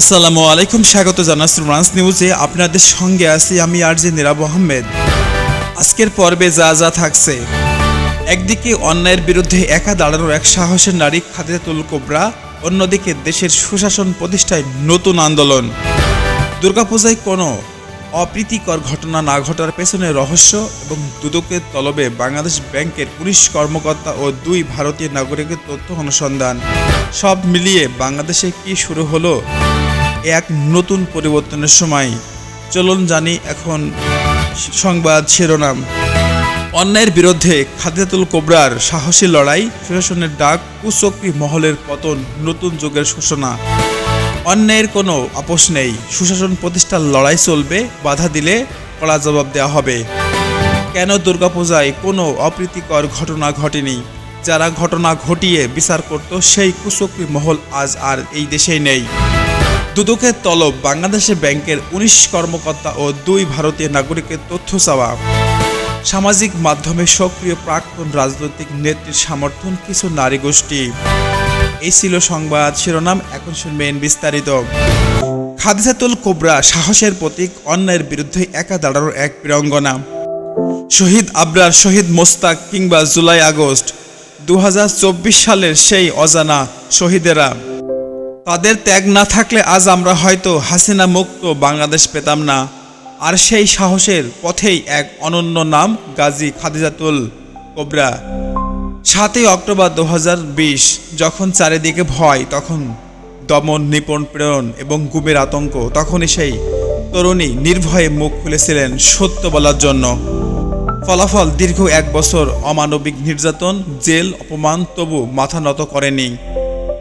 আসসালামু আলাইকুম, স্বাগত জানাচ্ছি ফ্রান্স নিউজে আপনাদের সঙ্গে আছি আমি আর আরজে নিরাব আহমেদ আজকের পর্বে যা যা থাকছে। একদিকে অন্যায়ের বিরুদ্ধে একা দাঁড়ানোর এক সাহসের নারী খাদিজাতুল কোবরা, অন্যদিকে দেশের সুশাসন প্রতিষ্ঠায় নতুন আন্দোলন। দুর্গাপূজায় কোনো অপ্রীতিকর ঘটনা না ঘটার পেছনে রহস্য এবং দুদকের তলবে বাংলাদেশ ব্যাংকের পুলিশ কর্মকর্তা ও দুই ভারতীয় নাগরিকের তথ্য অনুসন্ধান। সব মিলিয়ে বাংলাদেশে কি শুরু হলো? এক নতুন পরিবর্তনের সময়। চলুন জানি এখন সংবাদ শিরোনাম। অন্যায়ের বিরুদ্ধে খাদিজাতুল কোবরার সাহসী লড়াই সুশাসনের ডাক, কুচক্রী মহলের পতন, নতুন যুগের সূচনা অন্যায়ের কোনো আপোষ নেই। সুশাসন প্রতিষ্ঠার লড়াই চলবে, বাধা দিলে কড়া জবাব দেওয়া হবে। কেন দুর্গাপূজায় কোনো অপ্রীতিকর ঘটনা ঘটেনি? যারা ঘটনা ঘটিয়ে বিচার করত, সেই কুচক্রী মহল আজ আর এই দেশেই নেই। দুদকের তলব বাংলাদেশে ব্যাংকের উনিশ কর্মকর্তা ও দুই ভারতীয় নাগরিকের তথ্য চাওয়া। সামাজিক মাধ্যমে সক্রিয় প্রাক্তন রাজনৈতিক নেত্রীর সমর্থন কিছু নারী গোষ্ঠী। এই ছিল সংবাদ শিরোনাম, এখন শুনবেন বিস্তারিত। খাদিজাতুল কোবরা সাহসের প্রতীক, অন্যায়ের বিরুদ্ধে একা দাঁড়ানোর এক বীরঙ্গনা। শহীদ আবরার শহীদ মোস্তাক কিংবা জুলাই আগস্ট দু হাজার চব্বিশ সালের সেই অজানা শহীদেরা। তাদের ত্যাগ না থাকলে আজ আমরা হয়তো হাসিনা মুক্ত বাংলাদেশ পেতাম না। আর সেই সাহসের পথেই এক অনন্য নাম গাজী খাদিজাতুল কোবরা। সাতই অক্টোবর দু হাজার বিশ, যখন চারিদিকে ভয়, তখন দমন নিপণ প্রেরণ এবং গুমের আতঙ্ক, তখনই সেই তরুণী নির্ভয়ে মুখ খুলেছিলেন সত্য বলার জন্য। ফলাফল দীর্ঘ এক বছর অমানবিক নির্যাতন, জেল, অপমান তবু মাথা নত করেনি।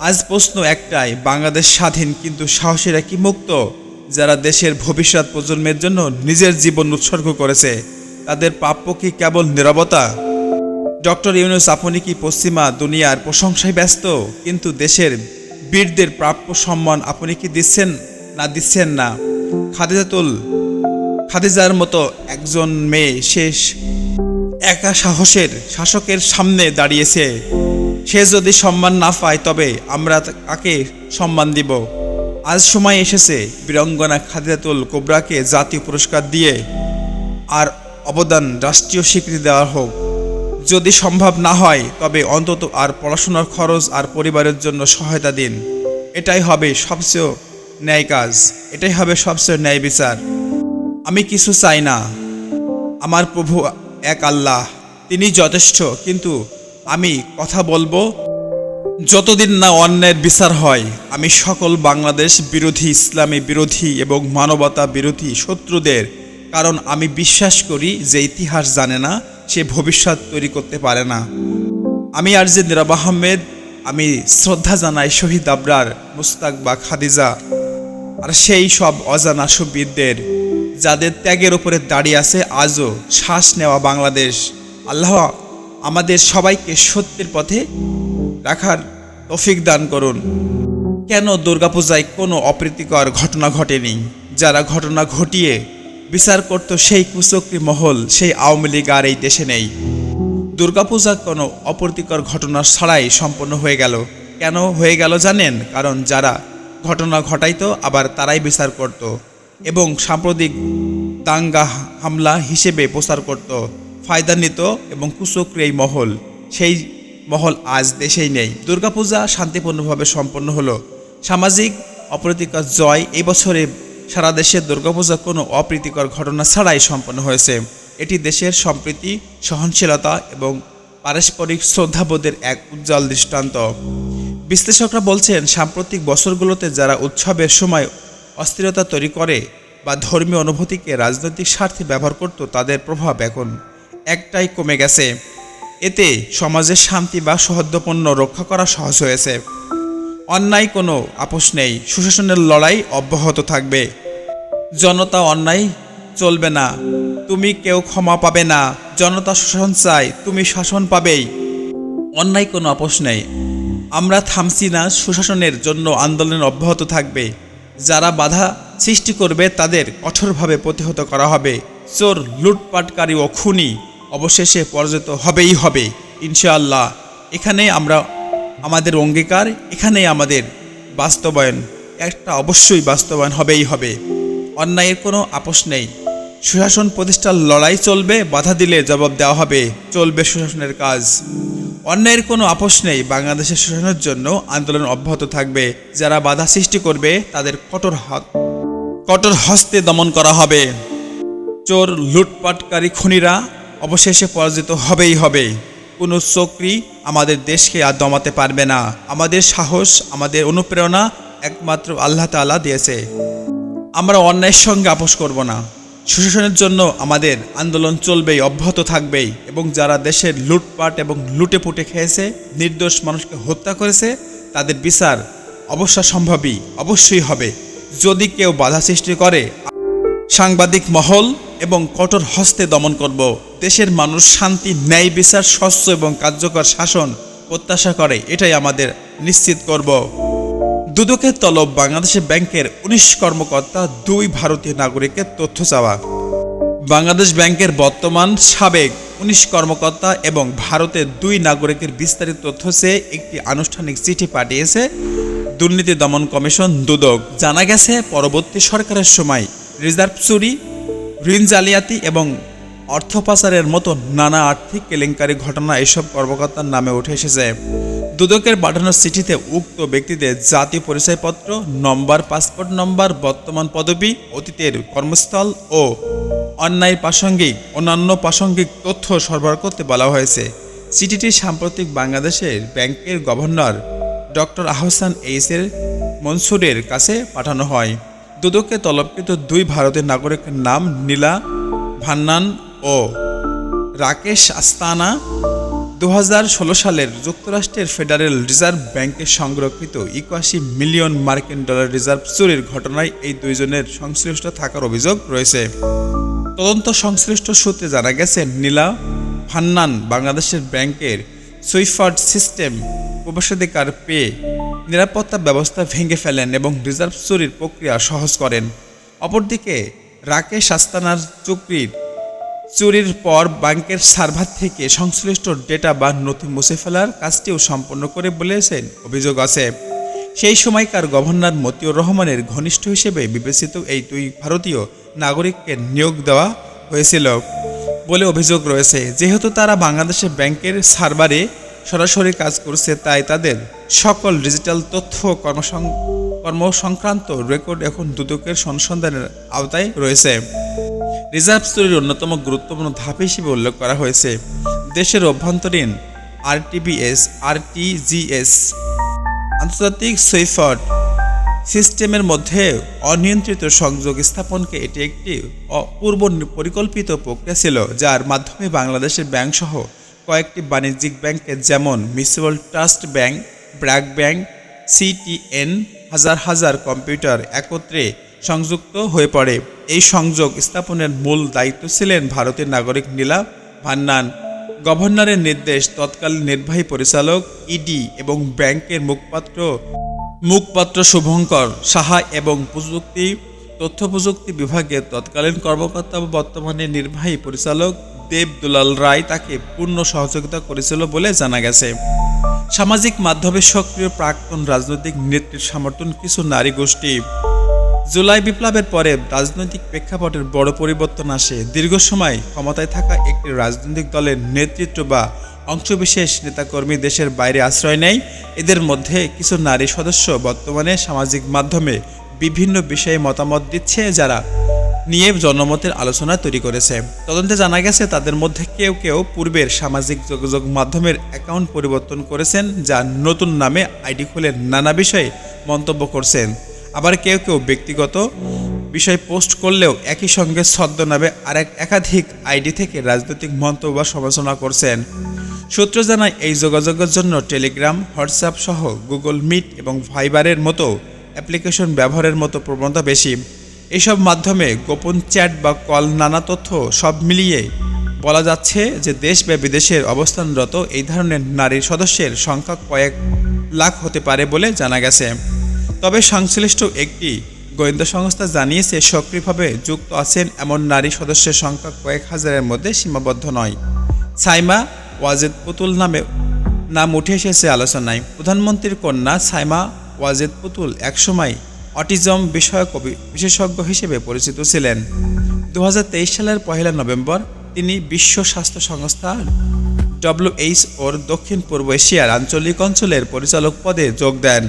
আজ প্রশ্ন একটাই, বাংলাদেশ স্বাধীন কিন্তু সাহসীরা কি মুক্ত? যারা দেশের ভবিষ্যৎ প্রজন্মের জন্য নিজের জীবন উৎসর্গ করেছে, তাদের প্রাপ্য কি কেবল নিরবতা? ডক্টর ইউনুস, আপনি কি পশ্চিমা দুনিয়ার প্রশংসায় ব্যস্ত? কিন্তু দেশের বীরদের প্রাপ্য সম্মান আপনি কি দিচ্ছেন না দিচ্ছেন না? খাদিজাতুল, খাদিজার মতো একজন মেয়ে শেষ একা সাহসের শাসকের সামনে দাঁড়িয়েছে। সে যদি সম্মান না পায়, তবে আমরা কাকে সম্মান দিব। আজ সময় এসেছে বীরঙ্গনা খাদিজাতুল কোবরাকে জাতীয় পুরস্কার দিয়ে আর অবদান রাষ্ট্রীয় স্বীকৃতি দেওয়া হোক। যদি সম্ভব না হয়, তবে অন্তত আর পড়াশোনার খরচ আর পরিবারের জন্য সহায়তা দিন। এটাই হবে সবচেয়ে ন্যায় কাজ, এটাই হবে সবচেয়ে ন্যায় বিচার। আমি কিছু চাই না। আমার প্রভু এক আল্লাহ, তিনি যথেষ্ট, কিন্তু আমি কথা বলব। যতদিন না অন্যায়ের বিচার হয়, আমি সকল বাংলাদেশ বিরোধী, ইসলামী বিরোধী এবং মানবতা বিরোধী শত্রুদের, কারণ আমি বিশ্বাস করি যে ইতিহাস জানে না, সে ভবিষ্যৎ তৈরি করতে পারে না। আমি আর যে নিরাব আহমেদ, আমি শ্রদ্ধা জানাই শহীদ আবরার, মুস্তাক বা খাদিজা। আর সেই সব অজানা সুবীরদের, যাদের ত্যাগের উপরে দাঁড়িয়ে আছে আজও শ্বাস নেওয়া বাংলাদেশ। আল্লাহ আমাদের সবাইকে সত্যের পথে রাখার তৌফিক দান করুন। কেন দুর্গাপূজায় কোনো অপ্রীতিকর ঘটনা ঘটেনি? যারা ঘটনা ঘটিয়ে বিচার করত সেই কুচক্রী মহল, সেই আওয়ামী লীগ আর এই দেশে নেই। দুর্গাপূজা কোনো অপ্রীতিকর ঘটনা ছাড়াই সম্পন্ন হয়ে গেল। কেন হয়ে গেল জানেন? কারণ যারা ঘটনা ঘটাইতো, আবার তারাই বিচার করত এবং সাম্প্রতিক দাঙ্গা, হামলা হিসেবে প্রচার করত। ফায়দা নিত এবং কুচক্রী এই মহল, সেই মহল আজ দেশেই নেই। দুর্গাপূজা শান্তিপূর্ণভাবে সম্পন্ন হলো। সামাজিক অপ্রীতিকর জয় এই বছরে সারা দেশে দুর্গাপূজা কোনো অপ্রীতিকর ঘটনা ছাড়াই সম্পন্ন হয়েছে। এটি দেশের সম্প্রীতি, সহনশীলতা এবং পারস্পরিক শ্রদ্ধাবোধের এক উজ্জ্বল দৃষ্টান্ত। বিশ্লেষকরা বলছেন, সাম্প্রতিক বছরগুলোতে যারা উৎসবের সময় অস্থিরতা তৈরি করে বা ধর্মীয় অনুভূতিকে রাজনৈতিক স্বার্থে ব্যবহার করত, তাদের প্রভাব এখন একটাই কমে গেছে। এতে সমাজের শান্তি বা সহদ্যপন্য রক্ষা করা সহজ হয়েছে। অন্যায় কোনো আপোষ নেই। সুশাসনের লড়াই অব্যাহত থাকবে। জনতা অন্যায় চলবে না। তুমি কেউ ক্ষমা পাবে না। জনতা শাসন চায়, তুমি শাসন পাবেই। অন্যায় কোনো আপোষ নেই। আমরা থামছি না, সুশাসনের জন্য আন্দোলন অব্যাহত থাকবে। যারা বাধা সৃষ্টি করবে, তাদের কঠোরভাবে প্রতিহত করা হবে। চোর, লুটপাটকারী ও খুনি অবশেষে পরাজিত হবেই হবে, ইনশাআল্লাহ। এখানে আমরা আমাদের অঙ্গীকার এখানেই আমাদের বাস্তবায়ন, একটা অবশ্যই বাস্তবায়ন হবেই হবে। অন্যায়ের কোনো আপোষ নেই। সুশাসন প্রতিষ্ঠার লড়াই চলবে, বাধা দিলে জবাব দেওয়া হবে, চলবে সুশাসনের কাজ। অন্যায়ের কোনো আপোষ নেই, বাংলাদেশের সুশাসনের জন্য আন্দোলন অব্যাহত থাকবে। যারা বাধা সৃষ্টি করবে, তাদের কঠোর কঠোর হস্তে দমন করা হবে। চোর, লুটপাটকারী খুনিরা অবশেষে পরাজিত হবেই হবে। কোনো চক্রি আমাদের দেশকে আর দমাতে পারবে না। আমাদের সাহস, আমাদের অনুপ্রেরণা একমাত্র আল্লাহ তাআলা দিয়েছে। আমরা অন্যায়ের সঙ্গে আপোষ করব না। সুশাসনের জন্য আমাদের আন্দোলন চলবেই, অব্যাহত থাকবেই এবং যারা দেশের লুটপাট এবং লুটে পুটে খেয়েছে, নির্দোষ মানুষকে হত্যা করেছে, তাদের বিচার অবশ্য সম্ভবই, অবশ্যই হবে। যদি কেউ বাধা সৃষ্টি করে সাংবাদিক মহল এবং কঠোর হস্তে দমন করব। দেশের মানুষ শান্তি, ন্যায় বিচার, স্বচ্ছ এবং কার্যকর শাসন প্রত্যাশা করে, এটাই আমাদের নিশ্চিত করব। দুদকের তলব বাংলাদেশের ব্যাংকের উনিশ কর্মকর্তা, দুই ভারতীয় নাগরিকের তথ্য চাওয়া। বাংলাদেশ ব্যাংকের বর্তমান সাবেক উনিশ কর্মকর্তা এবং ভারতের দুই নাগরিকের বিস্তারিত তথ্য চেয়ে একটি আনুষ্ঠানিক চিঠি পাঠিয়েছে দুর্নীতি দমন কমিশন দুদক। জানা গেছে, পরবর্তী সরকারের সময় রিজার্ভ চুরি, ঋণ জালিয়াতি এবং অর্থ পাচারের মতো নানা আর্থিক কেলেঙ্কারি ঘটনা এসব কর্মকর্তার নামে উঠে এসেছে। দুদকের পাঠানো চিঠিতে উক্ত ব্যক্তিদের জাতীয় পরিচয়পত্র, নম্বর, পাসপোর্ট নম্বর, বর্তমান পদবি, অতীতের কর্মস্থল ও অন্যায় প্রাসঙ্গিক, অন্যান্য প্রাসঙ্গিক তথ্য সরবরাহ করতে বলা হয়েছে। চিঠিটি সাম্প্রতিক বাংলাদেশের ব্যাংকের গভর্নর ডক্টর আহসান এইসের মনসুরের কাছে পাঠানো হয়। দুদকে তলবকৃত দুই ভারতের নাগরিকের নাম নীলা ভান্নান ও রাকেশ আস্তানা দু হাজার ষোলো সালের যুক্তরাষ্ট্রের ফেডারেল রিজার্ভ ব্যাংকে সংরক্ষিত একাশি মিলিয়ন মার্কিন ডলার রিজার্ভ চুরির ঘটনায় এই দুইজনের সংশ্লিষ্ট থাকার অভিযোগ রয়েছে। তদন্ত সংশ্লিষ্ট সূত্রে জানা গেছে, নীলা ফান্নান বাংলাদেশের ব্যাংকের সুইফার্ড সিস্টেম প্রবেশাধিকার পেয়ে নিরাপত্তা ব্যবস্থা ভেঙে ফেলেন এবং রিজার্ভ চুরির প্রক্রিয়া সহজ করেন। অপরদিকে, রাকেশ আস্তানার চুক্তির চুরির পর ব্যাংকের সার্ভার থেকে সংশ্লিষ্ট ডেটা বা নথি মুছে ফেলার কাজটিও সম্পন্ন করে বলেছেন অভিযোগ আছে। সেই সময়কার গভর্নর মতিউর রহমানের ঘনিষ্ঠ হিসেবে বিবেচিত এই দুই ভারতীয় নাগরিককে নিয়োগ দেওয়া হয়েছিল বলে অভিযোগ রয়েছে। যেহেতু তারা বাংলাদেশের ব্যাংকের সার্ভারে সরাসরি কাজ করছে তাই তাদের সকল ডিজিটাল তথ্য কর্মসং, কর্মসংক্রান্ত রেকর্ড এখন দুদকের অনুসন্ধানের আওতায় রয়েছে। রিজার্ভ চুরির অন্যতম গুরুত্বপূর্ণ ধাপ হিসেবে উল্লেখ করা হয়েছে। দেশের অভ্যন্তরীণ আরটিবিএস আরটিজিএস, আন্তর্জাতিক সুইফট সিস্টেমের মধ্যে অনিয়ন্ত্রিত সংযোগ স্থাপনকে এটি একটি অপূর্ব পরিকল্পিত প্রক্রিয়া ছিল, যার মাধ্যমে বাংলাদেশের ব্যাংক সহ কয়েকটি বাণিজ্যিক ব্যাংকে যেমন municipal trust bank, BRAC bank, CTN হাজার হাজার কম্পিউটার একত্রে সংযুক্ত হয়ে পড়ে। এই সংযোগ স্থাপনের মূল দায়িত্ব ছিলেন ভারতের নাগরিক নীলা ভান্নান। গভর্নরের নির্দেশ তৎকালীন নির্বাহী পরিচালক, ইডি এবং ব্যাংকের মুখপাত্র মুখপাত্র শুভঙ্কর সাহা এবং প্রযুক্তি, তথ্য প্রযুক্তি বিভাগের তৎকালীন কর্মকর্তা বর্তমানে নির্বাহী পরিচালক দেব দুলাল রায় তাকে পূর্ণ সহযোগিতা করেছিল বলে জানা গেছে। সামাজিক মাধ্যমে সক্রিয় প্রাক্তন রাজনৈতিক নেত্রীর সমর্থন কিছু নারী গোষ্ঠী। জুলাই বিপ্লবের পরে রাজনৈতিক প্রেক্ষাপটের বড় পরিবর্তন আসে। দীর্ঘ সময় ক্ষমতায় থাকা একটি রাজনৈতিক দলের নেতৃত্ব বা অংশবিশেষ নেতাকর্মী দেশের বাইরে আশ্রয় নেয়। এদের মধ্যে কিছু নারী সদস্য বর্তমানে সামাজিক মাধ্যমে বিভিন্ন বিষয়ে মতামত দিচ্ছে যারা নিয়ে জনমতের আলোচনা তৈরি করেছে। তদন্তে জানা গেছে, তাদের মধ্যে কেউ কেউ পূর্বের সামাজিক যোগাযোগ মাধ্যমের অ্যাকাউন্ট পরিবর্তন করেছেন, যা নতুন নামে আইডি খুলে নানা বিষয়ে মন্তব্য করছেন। আবার কেউ কেউ ব্যক্তিগত বিষয় পোস্ট করলেও একই সঙ্গে ছদ্মনামে আরেক একাধিক আইডি থেকে রাজনৈতিক মন্তব্য বা সমালোচনা করছেন। সূত্র জানায়, এই যোগাযোগের জন্য টেলিগ্রাম, হোয়াটসঅ্যাপ সহ গুগল মিট এবং ভাইবারের মতো অ্যাপ্লিকেশন ব্যবহারের মতো প্রবণতা বেশি। এসব মাধ্যমে গোপন চ্যাট বা কল, নানা তথ্য সব মিলিয়ে বলা যাচ্ছে যে দেশ বা বিদেশের অবস্থানরত এই ধরনের নারীর সদস্যের সংখ্যা কয়েক লাখ হতে পারে বলে জানা গেছে। তবে সংশ্লিষ্ট একটি গোয়েন্দা সংস্থা জানিয়েছে, সক্রিয়ভাবে যুক্ত আছেন এমন নারী সদস্যের সংখ্যা কয়েক হাজারের মধ্যে সীমাবদ্ধ নয়। সাইমা ওয়াজেদ পুতুল নামে নাম উঠে এসেছে আলোচনায়। প্রধানমন্ত্রীর কন্যা সাইমা ওয়াজেদ পুতুল একসময় অটিজম বিষয়ক বিশেষজ্ঞ হিসেবে পরিচিত ছিলেন। দু হাজার তেইশ সালের পহেলা নভেম্বর তিনি বিশ্ব স্বাস্থ্য সংস্থা ডব্লিউএইচ ওর দক্ষিণ পূর্ব এশিয়ার আঞ্চলিক অঞ্চলের পরিচালক পদে যোগ দেন।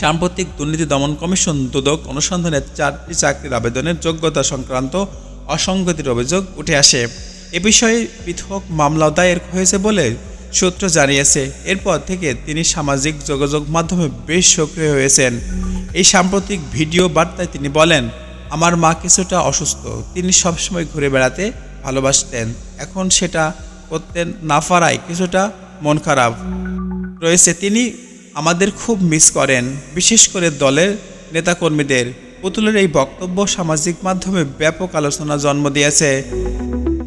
সাম্প্রতিক দুর্নীতি দমন কমিশন দুদক অনুসন্ধানে চারটি চাকরির আবেদনের যোগ্যতা সংক্রান্ত অসঙ্গতির অভিযোগ উঠে আসে। এ বিষয়ে পৃথক মামলা দায়ের হয়েছে বলে সূত্র জানিয়েছে। এরপর থেকে তিনি সামাজিক যোগাযোগ মাধ্যমে বেশ সক্রিয় হয়েছেন। এই সাম্প্রতিক ভিডিও বার্তায় তিনি বলেন, আমার মা কিছুটা অসুস্থ। তিনি সবসময় ঘুরে বেড়াতে ভালোবাসতেন। এখন সেটা করতেন না পারায় কিছুটা মন খারাপ। রয়েছে তিনি আমাদের খুব মিস করেন, বিশেষ করে দলের নেতাকর্মীদের। পুতুলের এই বক্তব্য সামাজিক মাধ্যমে ব্যাপক আলোচনা জন্ম দিয়েছে।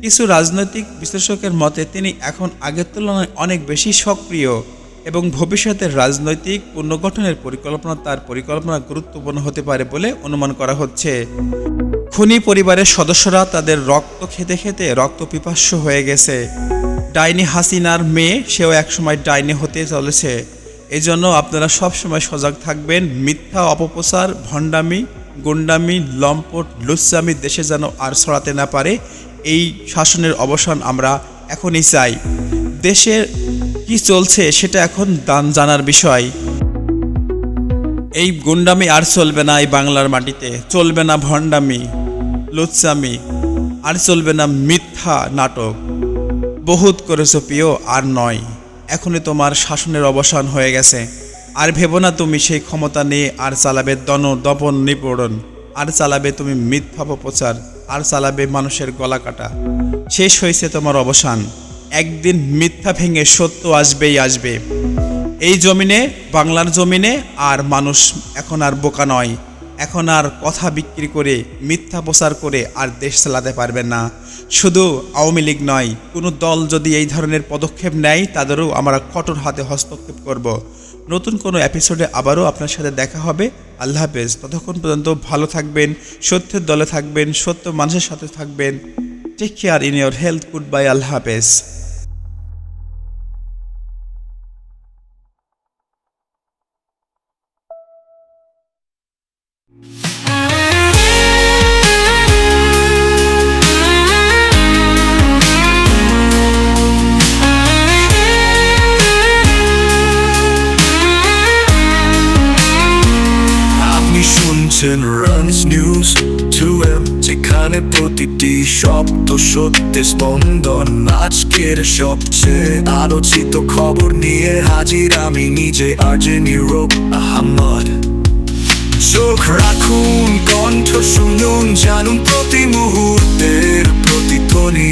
কিছু রাজনৈতিক বিশ্লেষকের মতে, তিনি এখন আগের তুলনায় অনেক বেশি সক্রিয়। এবং ভবিষ্যতের রাজনৈতিক পুনর্গঠনের পরিকল্পনা তার পরিকল্পনা গুরুত্বপূর্ণ হতে পারে বলে অনুমান করা হচ্ছে। খুনি পরিবারের সদস্যরা তাদের রক্ত খেতে খেতে রক্ত পিপাস্য হয়ে গেছে। ডাইনি হাসিনার মেয়ে, সেও একসময় ডাইনি হতে চলেছে। এজন্য আপনারা সবসময় সজাগ থাকবেন। মিথ্যা অপপ্রচার, ভণ্ডামি, গুন্ডামি, লম্পট, লুচ্চামি দেশে যেন আর ছড়াতে না পারে, এই শাসনের অবসান আমরা এখনই চাই। দেশের কি চলছে সেটা এখন দান জানার বিষয়। এই গুন্ডামি আর চলবে না এই বাংলার মাটিতে, চলবে না ভণ্ডামি, লুচ্চামি, আর চলবে না মিথ্যা নাটক। বহুত করেছ প্রিয়, আর নয়। এখনই তোমার শাসনের অবসান হয়ে গেছে। আর ভেবো না তুমি সেই ক্ষমতা নিয়ে, আর চালাবে দন, দপন, নিপড়ন। আর চালাবে তুমি মিথ্যা প্রচার আর চালাবে মানুষের গলা কাটা। শেষ হয়েছে তোমার অবসান। একদিন মিথ্যা ভেঙে সত্য আসবেই আসবে। এই জমিনে, বাংলার জমিনে আর মানুষ এখন আর বোকা নয়। এখন আর কথা বিক্রি করে, মিথ্যা প্রচার করে আর দেশ চালাতে পারবে না। শুধু আওয়ামী লীগ নয়, কোনো দল যদি এই ধরনের পদক্ষেপ নেয়, তাদেরও আমরা কঠোর হাতে হস্তক্ষেপ করব। নতুন কোনো এপিসোডে আবারও আপনার সাথে দেখা হবে। আল্লাহ হাফেজ। ততক্ষণ পর্যন্ত ভালো থাকবেন, সত্যের দলে থাকবেন, সত্য মানুষের সাথে থাকবেন। Take care in your health good bye আল্লাহ হাফেজ। শুনছেন রানস নিউজ টু এম যেখানে প্রতিটি শব্দ সত্যি স্পন্দন আজকের সবচেয়ে আলোচিত খবর নিয়ে হাজির আমি নিজে আর্জে নিরোপ আহমদ চোখ রাখুন কণ্ঠ শুনুন জানুন প্রতি মুহূর্তের প্রতিধ্বনি